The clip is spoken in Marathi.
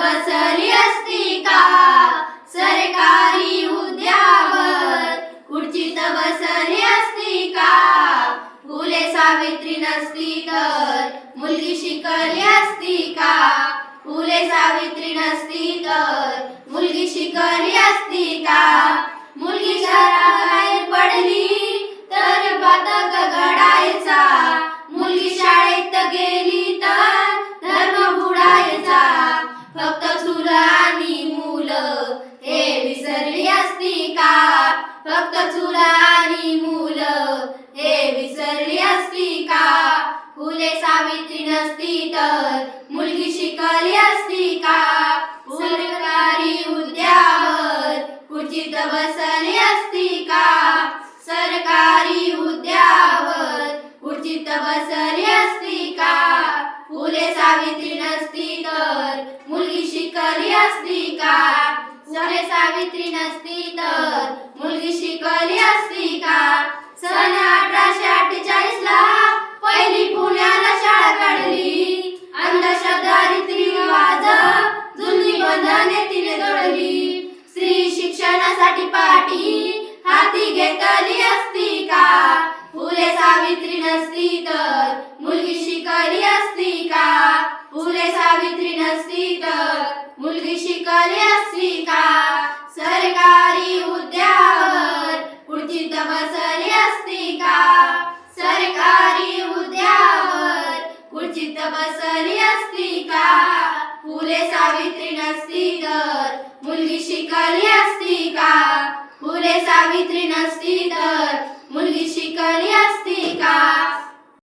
बसली असती का? सरकारी उद्यावर खुर्चीत बसली असती का? फुले सावित्री नसती तर मुलगी शिकली असती का? फुले सावित्री नसती तर मुलगी शिकली असती का? कली असती का? सरकारी उद्यावर खुर्चीत बसली असती का? सरकारी उद्यावर खुर्चीत बसली असती का? फुले सावित्री नसती तर मुलगी शिकली असती का? फुले सावित्री नसती तर मुलगी शिकली असती का? शिक्षणासाठी पाठी हाती घेतली असती का? फुले सावित्री नसती तर मुलगी शिकली असती का? फुले सावित्री नसती तर मुलगी शिकली असती का? सरकारी उद्यावर पुढची बसली असती का? सरकारी उद्यावर पुढची बसली असती का?